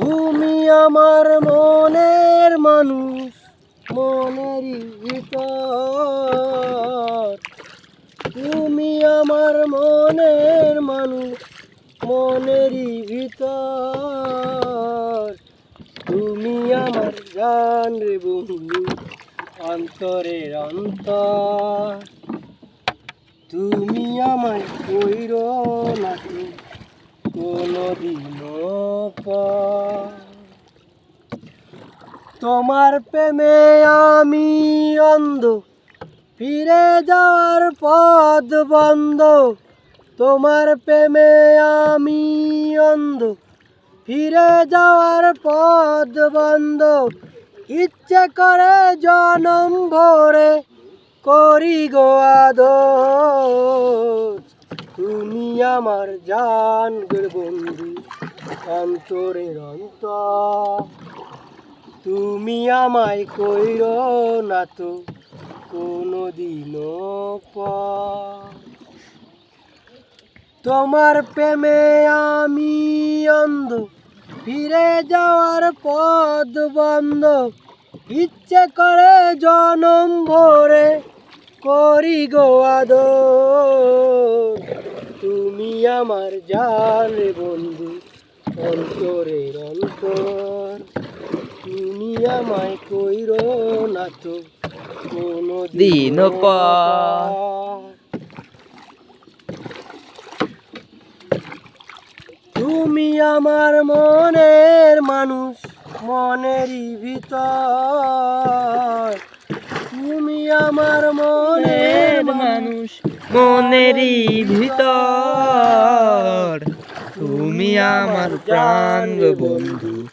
তুমি আমার মনের মানুষ, মনেরই ভিতর। তুমি আমার মনের মানুষ, মনেরই ভিতর। তুমি আমার জান রে বন্ধু, অন্তরের অন্তর। তুমি আমায় কইর না কোনদিন তোমার প্রেমে আমি অন্ধ, ফিরে যাওয়ার পথ বন্ধ। তোমার প্রেমে আমি অন্ধ, ফিরে যাওয়ার পথ বন্ধ। ইচ্ছে করে জনম ভরে করি গো আদর। তুমি আমার জান বন্ধু, অন্তরের অন্তর। তুমি আমায় কইর না তো কোনো দিনও তোমার প্রেমে আমি অন্ধ, ফিরে যাওয়ার পথ বন্ধ। ইচ্ছে করে জনম ভরে করি গো আদর। তুমি আমার জান রে বন্ধু অন্তরের অন্তর। তুমি আমায় কইর না তো কোনো দিন। তুমি আমার মনের মানুষ মনেরই ভিতর। তুমি আমার মনের মানুষ মনেরই ভিতর। আমার প্রাণ বন্ধু।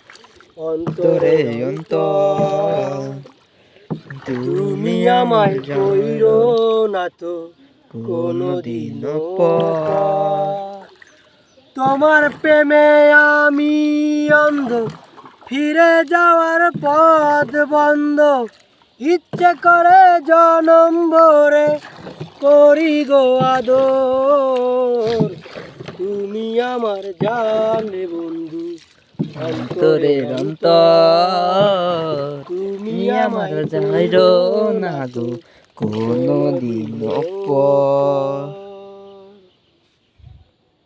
অন্তরে তোরে অন্তর। তুমি আমায় কইর না তো কোনদিন তোমার প্রেমে আমি অন্ধ, ফিরে যাওয়ার পথ বন্ধ। ইচ্ছে করে জনম ভরে করি গো আদর। তুমি আমার জানে বন্ধু অন্তরের অন্তর। তুমি তুমি আমার যাইরো না গো কোনো দিন